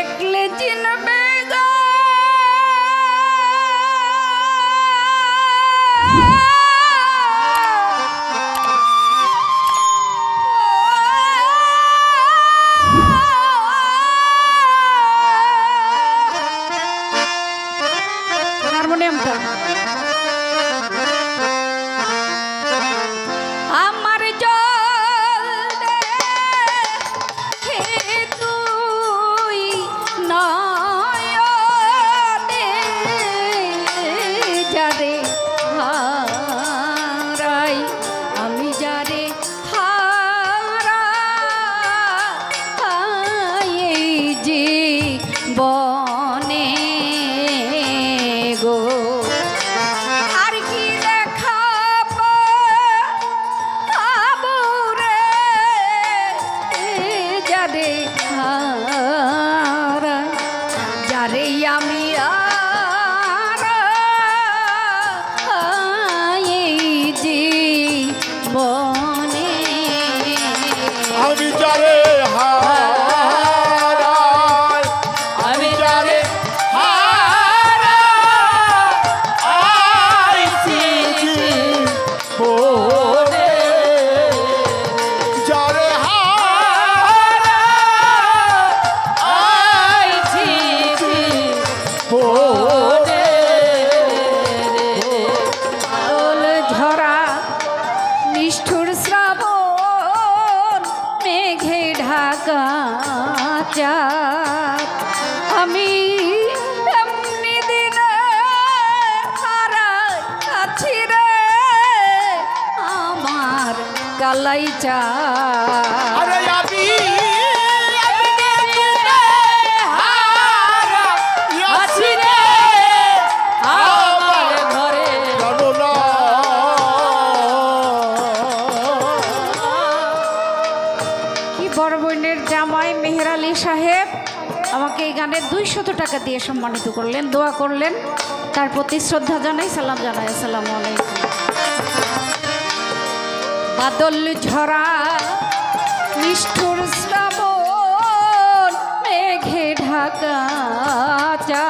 দেখলে চিনবে হারমোনিয়ামটা নিষ্ঠুর শ্রাবণ মেঘে ঢাকা চাঁদ। আমি আমার কালাই চা গানে দুইশত টাকা দিয়ে সম্মানিত করলেন, দোয়া করলেন, তার প্রতি শ্রদ্ধা জানাই, সালাম জানাই, আসসালামু বাদল ঝরা, নিষ্ঠুর শ্রাবণ, মেঘে ঢাকা চা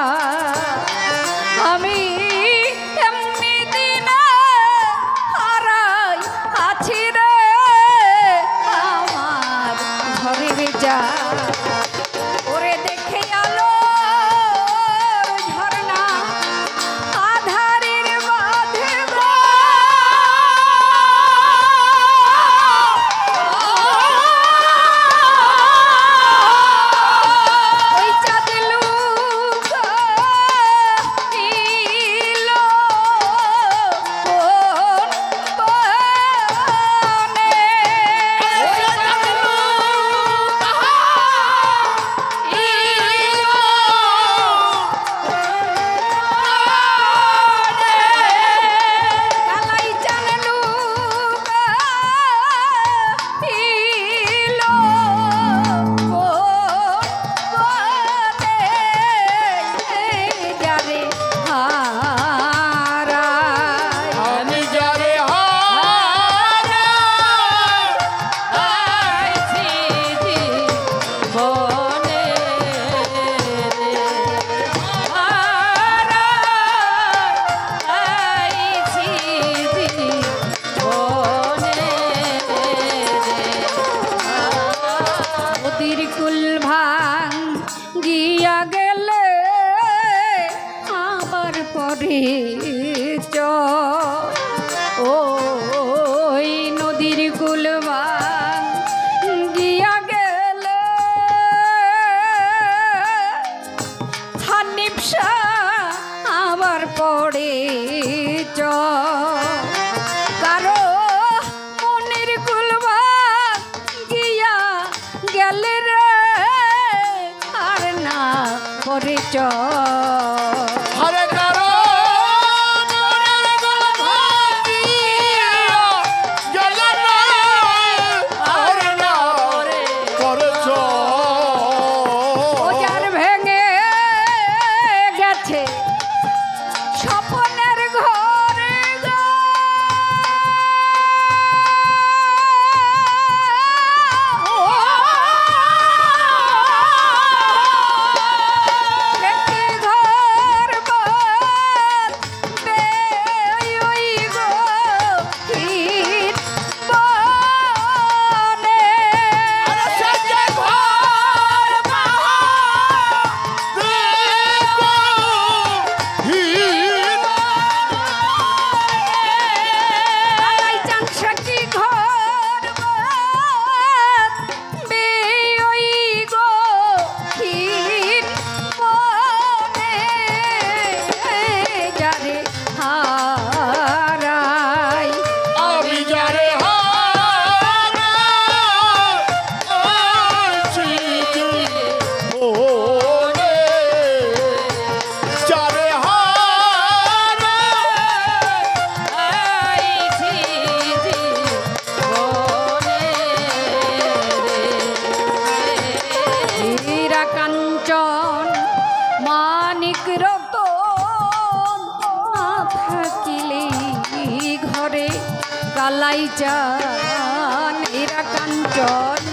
আমার পরে চ ওই নদীর কুল ভাঙ গিয়া গেলে হানিফসা আবার পড়ে চ। কারও মনের কুলবা গিয়া ঘরে কালাই চান এরা কাঞ্চন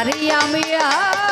যারে আমি আর